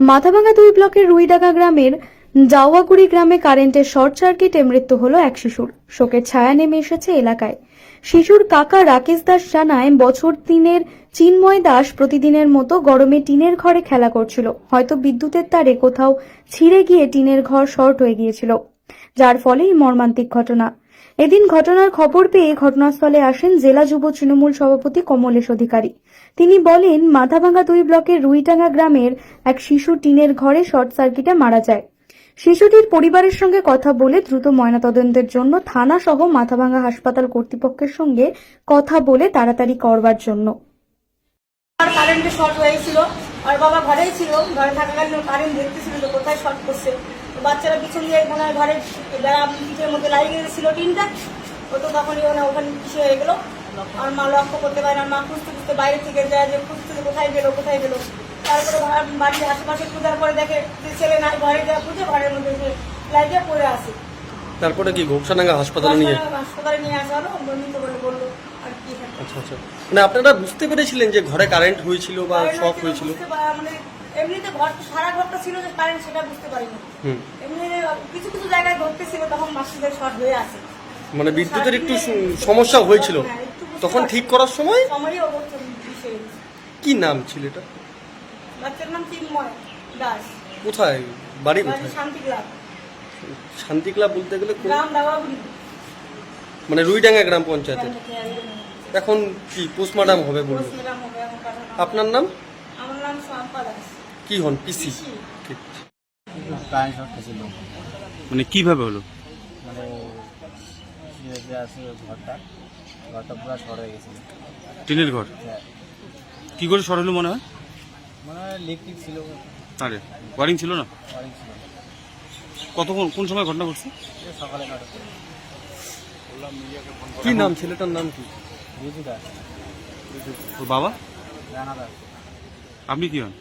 মাথাভাঙা দুই ব্লকের রুইডাঙ্গা গ্রামের জাওয়াগুড়ি গ্রামে কারেন্টের শর্ট সার্কিটে মৃত্যু হলো এক শিশুর। শোকের ছায়া নেমে এসেছে এলাকায়। শিশুর কাকা রাকেশ দাস জানায়, বছর তিনের চিন্ময় দাস প্রতিদিনের মতো গরমে টিনের ঘরে খেলা করছিল। হয়তো বিদ্যুতের তারে কোথাও ছিঁড়ে গিয়ে টিনের ঘর শর্ট হয়ে গিয়েছিল। যার ফলে এই মর্মান্তিক ঘটনা। এদিন ঘটনার খবর পেয়ে ঘটনাস্থলে আসেন জেলা যুব তৃণমূল সভাপতি কমলেশ অধিকারী। তিনি বলেন, মাথাভাঙ্গা দুই ব্লকের রুইটাঙ্গা গ্রামের এক শিশু টিনের ঘরে শর্ট সার্কিটে মারা যায়। শিশুটির পরিবারের সঙ্গে কথা বলে দ্রুত ময়নাতদন্তের জন্য থানা সহ মাথাভাঙ্গা হাসপাতাল কর্তৃপক্ষের সঙ্গে কথা বলে তাড়াতাড়ি করবার জন্য। কারেন্টে শর্ট হয়েছিল। আর বাবা ঘরেই ছিল ঘরে থাকাকালীন কারেন্ট দেখতেছিল তো কোথায় শর্ট করছে। তো বাচ্চারা পিছন দিয়ে মনে হয় ঘরের বেড়া পিঠের মধ্যে লাগিয়ে গেছিল টিনটা। ও তো তখনই ওনা ওখানে কিছু হয়ে গেলো। আর মা লক্ষ্য করতে পারে না মা খুঁজতে খুঁজতে বাইরে থেকে যায় যে খুঁজতে কোথায় গেলো কোথায় গেলো। তারপরে বাড়ির আশেপাশে খোঁজার পরে দেখে যে ছেলে নাই ঘরে যা খুঁজে ঘরের মধ্যে লাইটে পড়ে আসে তারপরে কি ঘোকসাডাঙ্গা হাসপাতালে নিয়ে? হাসপাতালে নিয়ে আসা হলো মৃত বলে বলল। আচ্ছা আচ্ছা। মানে আপনারা বুঝতে পেরেছিলেন যে ঘরে কারেন্ট হয়েছিল বা শক হয়েছিল বুঝতে পারা- মানে এমনিতে ঘর সারা ঘরটা ছিল যে কারেন্ট সেটা বুঝতে পারিনি। হুম। এমনি কিছু কিছু জায়গায় ঘটতেছিল তখন মাসিদের শর্ট হয়ে আছে। মানে বিদ্যুতের একটু সু- সমস্যা হয়েছিল? হ্যাঁ, তখন ঠিক করার সময়? সময়ই অবস্থা বিষয় কি নাম ছেলেটা বাচ্চার নাম চিন্ময় দাস। কোথায়? বাড়ি বাড়ি কোথায়? শান্তি ক্লাব শান্তি ক্লাব বলতে গেলে গ্রাম দাওয়াগুড়ি মানে রুইডাঙ্গা গ্রাম পঞ্চায়েতের। এখন কি পোস্টমার্টাম হবে এখন আপনার নাম? আমার নাম শাম্পা দাস। কি হন পিসি মানে কীভাবে হলো? মানে শুয়ে যে আছে ঘরটা ঘরটা পুরো গেছিল টিনের ঘর? হ্যাঁ। কি করে হলো মনে হয়? মনে ছিল। আরে ওয়ারিং ছিল না? ওয়ারিং ছিল। কতক্ষণ কোন সময় ঘটনা ঘটছে? সকালে কি নাম ছেলেটার নাম কি? দাস ওর বাবা? রানা দাস। আপনি কি হন?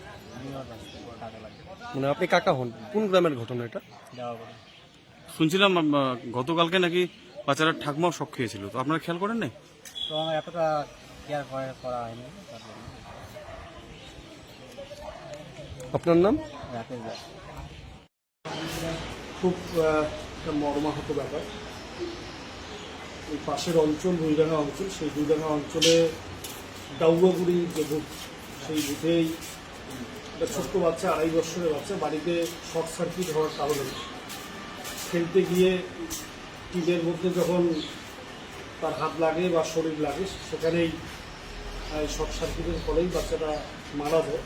মানে আপনি কাকা হন? কোন গ্রামের ঘটনা এটা? শুনছিলাম গতকালকে নাকি বাচ্চারা ঠাকমাও শখ খেয়েছিল। তো আপনারা খেয়াল করেন নাই? তো আমার এতটা কেয়ার করা হয়নি আপনার নাম? রাকেশ দাস। খুব একটা মর্মাহত ব্যাপার। ওই পাশের অঞ্চল রুইডাঙ্গা অঞ্চল, সেই রুইডাঙ্গা অঞ্চলে ডাউবাগুড়ি যে বুথ, সেই বুথেই একটা ছোট্ট বাচ্চা, আড়াই বছরের বাচ্চা বাড়িতে শর্ট সার্কিট হওয়ার কারণে খেলতে গিয়ে টিমের মধ্যে যখন তার হাত লাগে বা শরীর লাগে, সেখানেই শর্ট সার্কিটের ফলেই বাচ্চাটা মারা যায়।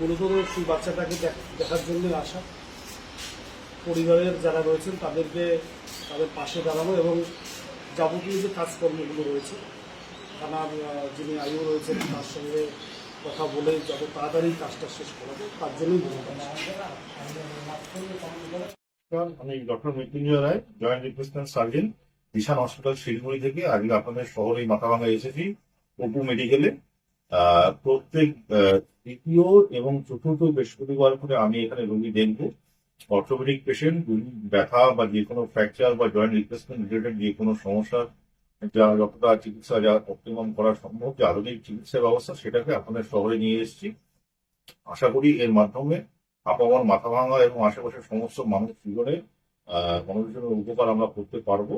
মূলত সেই বাচ্চাটাকে দেখ- দেখার জন্য আসা। পরিবারের যারা রয়েছেন, তাদেরকে তাদের পাশে দাঁড়ানো এবং যাবতীয় যে কাজকর্মগুলো রয়েছে থানার যিনি আয়ু রয়েছেন, তার সঙ্গে কথা বলে যত তাড়াতাড়ি কাজটা শেষ করা যায়, তার জন্যই আমি doctor Mrityunjoy Roy, joint replacement surgeon, Dishan hospital, Siliguri থেকে। আজকে আপনাদের শহরে মাথাভাঙা এসেছি, অপু মেডিকেলে। প্রত্যেক তৃতীয় এবং চতুর্থ বৃহস্পতিবার করে আমি এখানে রোগী দেখব। অর্থোপেডিক পেশেন্ট ব্যথা বা যে কোনো ফ্র্যাকচার বা জয়েন্ট রিপ্লেসমেন্ট রিলেটেড যে কোনো সমস্যা, যা যতটা চিকিৎসা যা অপটিমাম করা সম্ভব, যে আধুনিক চিকিৎসা ব্যবস্থা সেটাকে আপনাদের শহরে নিয়ে এসেছি। আশা করি এর মাধ্যমে আপামর মাথা ভাঙা এবং আশেপাশের সমস্ত মানুষ জীবনে মানুষের উপকার আমরা করতে পারব।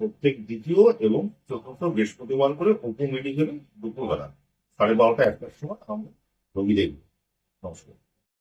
প্রত্যেক দ্বিতীয় এবং চতুর্থ বৃহস্পতিবার করে উপু মেডিকেলে দুপুরবেলা, সাড়ে বারোটা একটার সময় আমরা রোগী দেখব। নমস্কার।